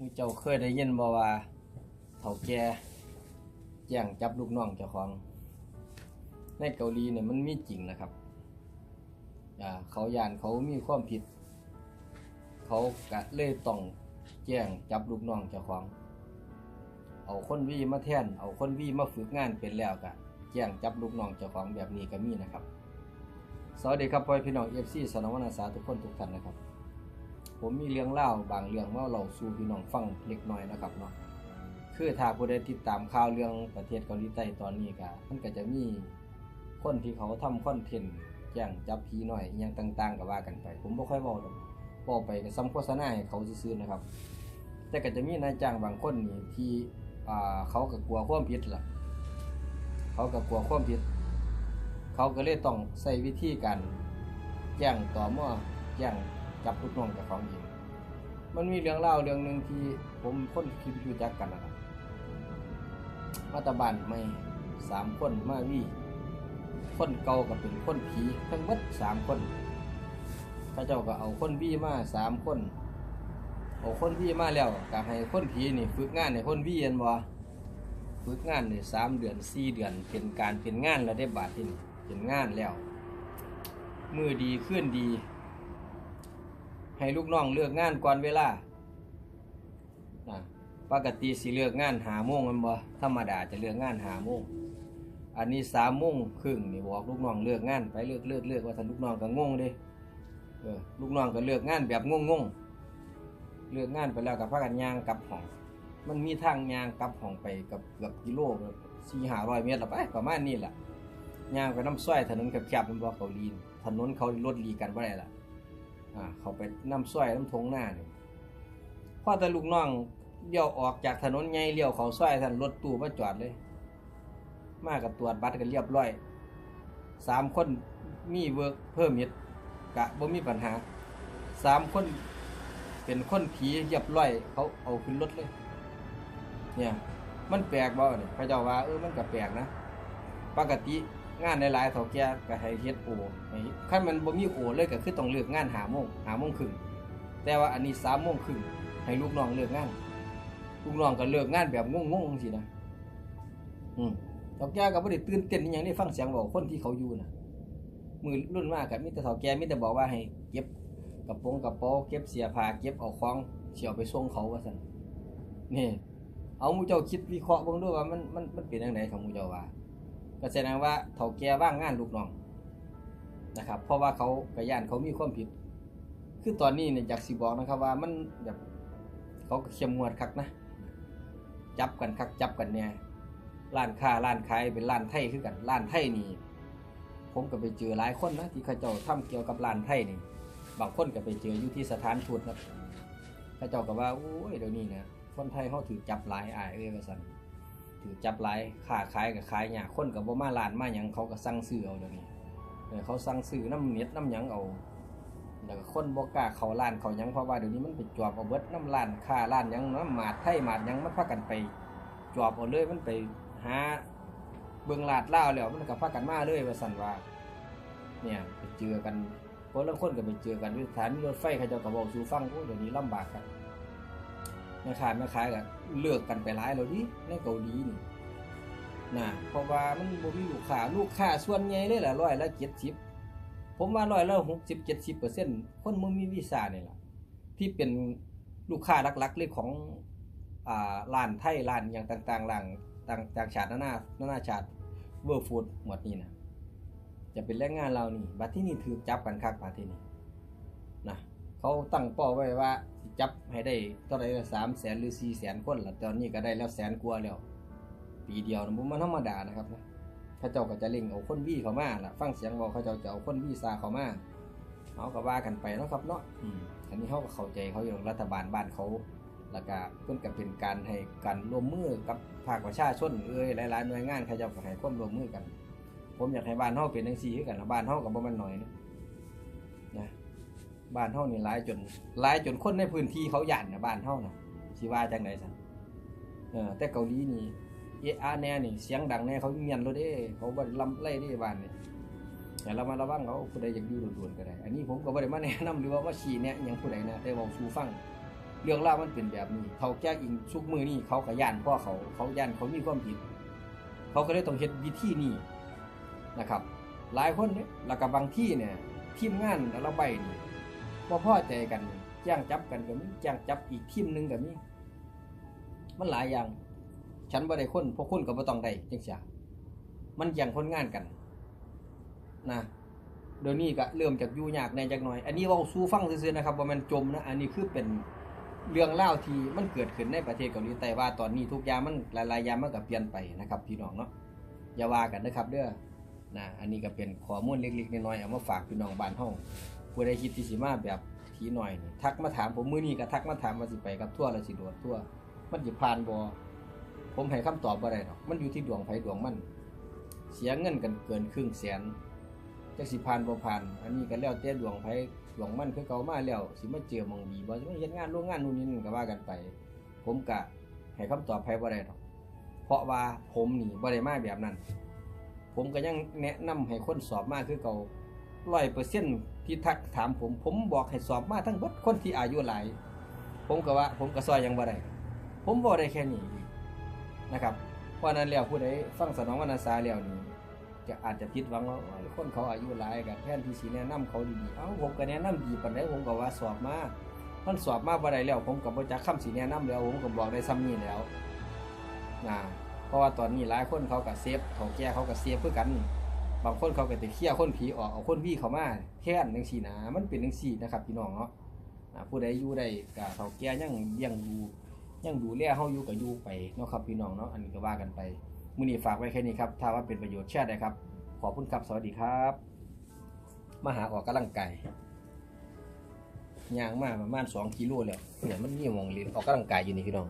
มูเจ้าเคยได้ยินบ่ว่าเฒ่าแก่แย่งจับลูกน้องเจ้าของ ในเกาหลีเนี่ยมันมีจริงนะครับอ่าเขายานเขามีความผิด เขากะเลยต้องแจ้งจับลูกน้องเจ้าของ เอาคนวีมาแทน เอาคนวีมาฝึกงานเป็นแล้วกะแจ้งจับลูกน้องเจ้าของแบบนี้ก็มีนะครับ สวัสดีครับพ่อพี่น้องเอฟซีสนองวนาสาทุกคนทุกท่านนะครับ ผมมีเรื่องเล่าบางเรื่องมาเราสู่พี่น้องฟังเล็กน้อยนะครับเนาะคือถ้าผู้ใดติดตามข่าวเรื่องประเทศเกาหลีใต้ตอนนี้ก็มันก็จะมีคนที่เขาทำคอนเทนต์แจ้งจับผีหน่อยอหยังต่าง ๆ ก็ว่ากันไป ผมบ่ค่อยเว้าดอกเว้าไปก็ซ้ำโฆษณาให้เขาซื่อนะครับ แต่ก็จะมีนายจ้างบางคนนี่ที่เขาก็กลัวความผิดล่ะ เขาก็กลัวความผิด เขาก็เลยต้องใช้วิธีการแจ้งต่อเมื่อแจ้ง จับลูกน้องจากของเองมันมีเรื่องเล่าเรื่องหนึ่งที่ผมคนคิดรู้จักกันนะครับมาตาบานไม่สามคนมาวีคนเก่าก็เป็นคนผีทั้งหมดสามคนพระเจ้าก็เอาคนวีมาสามคนเอาคนวีมาแล้วก็ให้คนผีนี่ฝึกงานในคนวีเย็นบ่ฝึกงานในสามเดือนสี่เดือนเป็นการเป็นงานแล้วได้บาทที่นี่เป็นงานแล้วมือดีขึ้นดี ให้ลูกน้องเลือกงานก่อนเวลาปกติสิเลือกงานหาโมงมันบ่ธรรมดาจะเลือกงานหาโมงอันนี้สามโมงครึ่งนี่บอกลูกน้องเลือกงานไปเลือกเลือกเลือกว่าท่านลูกน้องก็งงเด้เออลูกน้องก็เลือกงานแบบงงงๆเลือกงานไปแล้วกับพากันยางกลับห้อง มันมีทางยางกลับห้องไปกับเกือบกิโลสี่ห้าร้อยเมตรละไปประมาณนี้แหละยางไปน้ำส้อยถนนแคบๆมันบอกเกาหลีนถนนเขารถลีกันบ่ได้ล่ะ อ่าเขาไปน้ำส้อยน้ำทงหน้านี่พ่อแต่ลูกน้องเลี้ยวออกจากถนนใหญ่เลี้ยวเขาส้อยท่านรถตู้มาจอดเลย มากับตรวจบัตรกันเรียบร้อยสามคนมีเวิร์กเพิ่มมิดกะบ่มีปัญหาสามคนเป็นคนผีเรียบร้อย เขาเอาขึ้นรถเลย เนี่ย มันแปลกบ่เนี่ยพระเจ้าว่าเออมันก็แปลกนะ ปกติ งานหลายๆเฒ่าแก่ก็ให้เฮ็ดโอให้คันมันบ่มีโอเลยก็คือต้องเลิกงานหาโมงหาโมงครึ่งแต่ว่าอันนี้สามโมงครึ่งให้ลูกน้องเลิกงานลูกน้องก็เลิกงานแบบงงๆจังซี่นะอืมเฒ่าแก่ก็บ่ได้ตื่นเต้นอหยังได้ฟังเสียงเว้าคนที่เขาอยู่น่ะมือรุ่นมากก็มีแต่เฒ่าแก่มีแต่บอกว่าให้เก็บกระโปรงกระเป๋าเก็บเสียผ้าเก็บเอาของเสิเอาไปส่งเขาว่าซั่นนี่เอาหมู่เจ้าคิดวิเคราะห์เบิ่งดูว่ามันมันมันเป็นจังไดของหมู่เจ้าว่า ก็แสดงว่าเฒ่าแก่ว่างงานลูกน้องนะครับ เพราะว่าเขากระยานเขามีความผิด คือตอนนี้เนี่ยอยากสิบอกนะครับว่ามันแบบเขาก็เข้มงวดคักนะ จับกันคักจับกันเนี่ยร้านค้าร้านขายเป็นร้านไทยคือกันร้านไทยนี่ผมก็ไปเจอหลายคนนะที่เขาเจ้าทำเกี่ยวกับร้านไทยนี่บางคนก็ไปเจออยู่ที่สถานทูตนะเขาเจ้าก็ว่าโอ้ยเดี๋ยวนี้นะคนไทยเขาถือจับหลายอายเอ้ยว่าซั่น ถือจับหลายค้าขายกับขายหยาคนกับบ่มาร้านมาหยังเขาก็สั่งซื้อเอาเดี๋ยวนี้เออเขาสั่งซื้อน้ำเน็ตน้ำหยังเอาแล้วก็คนบ่กล้าเขาร้านเขายังเพราะว่าเดี๋ยวนี้มันไปจวบเอาเบิดน้ำร้านค้าร้านยังน้ำหมาดไทยหมาดยังมันพากันไปจวบเอาเลยมันไปหาเบิ่งลาดเล่าแล้วมันก็พากันมาเลยว่าซั่นว่า เนี่ยไปเจอกันคนละคนก็ไปเจอกันที่สถานีรถไฟเขาเจ้าก็บอกสูฟังโอ้เดี๋ยวนี้ลำบากครับ แม่ค้าแม่ขายก็เลือกกันไปหลายแล้วดิในเกาหลีนี่นะเพราะว่ามันบ่มีลูกค้าลูกค้าส่วนใหญ่เลยละร้อยละเจ็ดสิบผมว่าร้อยละหกสิบเจ็ดสิบเปอร์เซ็นต์คนมึงมีวีซ่านี่แหละที่เป็นลูกค้าหลักๆเลยของอ่าร้านไทยร้านอย่างต่างๆร้านต่างต่างชาตินานานานาชาติเวอร์ฟูดหมดนี่นะจะเป็นแรงงานเรานี่บัดที่นี่ถือจับกันคักบัดที่นี่นะ เขาตั้งเป้าไว้ว่าจับให้ได้เท่าไรสามแสนหรือสี่แสนคนละตอนนี้ก็ได้แล้วแสนกว่าแล้วปีเดียวนะมันธรรมดานะครับนะเขาเจ้าก็จะเล่งเอาคนวี่เขามาล่ะฟังเสียงบอกเขาเจ้าจะเอาคนวี่ซาเขามาเขาก็ว่ากันไปนะครับเนาะอืมอันนี้เขาก็เข้าใจเขาอยู่รัฐบาลบ้านเขาแล้วก็เพื่อนก็เป็นการให้การร่วมมือกับภาคประชาชนเอ้ยหลายๆหน่วยงานเขาเจ้าก็ให้ความร่วมมือกัน ผมอยากให้บ้านเฮาเป็นจังซี่กันนะบ้านเฮาก็บ่แม่นน้อยนะ บ้านเฮานี่หลายจนหลายจนคนในพื้นที่เขาหยานนะบ้านเฮานะสิว่าจังไดซั่นเออแต่เกาหลีนี่เออะแน่นี่เสียงดังแน่เขาเงียนโลดเด้เขาบ่ได้ลำไล่เด้บ้านนี่แต่เรามาระวังเขาผู้ใดอยากอยู่ด่วนๆก็ได้ อันนี้ผมก็บ่ได้มาแนะนำหรือว่ามาชี้แนะอิหยังผู้ใดนะแต่เว้าสู่ฟังเรื่องราวมันเป็นแบบนี้ เขาแก้อิงชุกมือนี่เขาขยันพ่อเขาเขาย่านเขามีความผิด เขาก็เลยต้องเฮ็ดวิธีนี้นะครับ หลายคนเนี่ยแล้วก็บางที่เนี่ยทีมงานแต่ละใบนี่ บ่พอใจกันแจ้งจับกันก็มีแจ้งจับอีกทีมหนึงก็มีมันหลายอย่าง ฉันบ่ได้คนพวกคุณก็บ่ต้องได้จังซี่มันแย่างคนงานกันนะเดี๋ยวนี้ก็เริ่มจากอยู่ยากในจักหน่อย อันนี้เว่าสู้ฟังซื่อๆนะครับว่ามันจมนะ อันนี้คือเป็นเรื่องเล่าที่มันเกิดขึ้นในประเทศเกาหลีใต้ว่าตอนนี้ทุกอย่างมันหลายๆยามันก็เปลี่ยนไปนะครับพี่น้องเนาะอย่าว่ากันนะครับเด้อนะอันนี้ก็เป็นข้อมูลเล็กๆน้อยๆเอามาฝากพี่น้องบ้านเฮา ผู้ใดคิดที่สิมาแบบทีหน่อยนี่ทักมาถามผมมื้อนี้ก็ทักมาถามว่าสิไปกับทั่วแล้วสิโดดทั่ว มันสิผ่านบ่ผมให้คำตอบบ่ได้ดอกมันอยู่ที่ดวงไผดวงมัน เสียเงินกันเกินครึ่งแสนจักสิผ่านบ่ผ่าน อันนี้ก็แล้วแต่ดวงไผดวงมันคือเก่ามาแล้วสิมาเจอมองดีบ่สิมาเฮ็ดงานโรงงานนู่นนี่นั่นก็ว่ากันไป ผมก็ให้คำตอบไผบ่ได้ดอกเพราะว่าผมนี่บ่ได้มาแบบนั้น ผมก็ยังแนะนำให้คนสอบมาคือเก่า 100%ที่ทักถามผม ผมบอกให้สอบมาทั้งหมดคนที่อายุหลาย ผมก็ว่า ผมก็ซอยยังบ่ได้ผมบ่ได้แค่นี้นะครับ เพราะนั้นแล้วผู้ใดฟังสนองวรรณสาแล้วนี่จะอาจจะผิดหวังว่าคนเขาอายุหลายกับแทนที่สีแนะนำเขาดีๆเอ้าผมก็แนะนำดีปานใดผมก็ว่าสอบมามันสอบมาบ่ได้แล้ว ผมก็บ่จักคำสีแนะนำแล้วผมก็บอกได้ซ้ำนี้แล้วนะเพราะว่าตอนนี้หลายคนเขาก็เซฟเขาแก่เขาก็เซฟเพื่อกัน บางคนเขาก็ไปเคลียร์คนผีออกเอาคนพี่เขามาแทนจังซี่นะมันเป็นจังซี่นะครับพี่น้องเนาะผู้ใดอยู่ได้ก็เขาแก่ยังยังดูยังดูแลเฮาอยู่ก็อยู่ไปเนาะครับพี่น้องเนาะอันนี้ก็ว่ากันไปมื้อนี้ฝากไว้แค่นี้ครับถ้าว่าเป็นประโยชน์แชร์ได้ครับ ขอบคุณครับสวัสดีครับ มาหาออกกำลังกายย่างมาประมาณสองกิโลแล้วเนี่ยมันมีหมองเรียนออกกำลังกายอยู่นี่พี่น้อง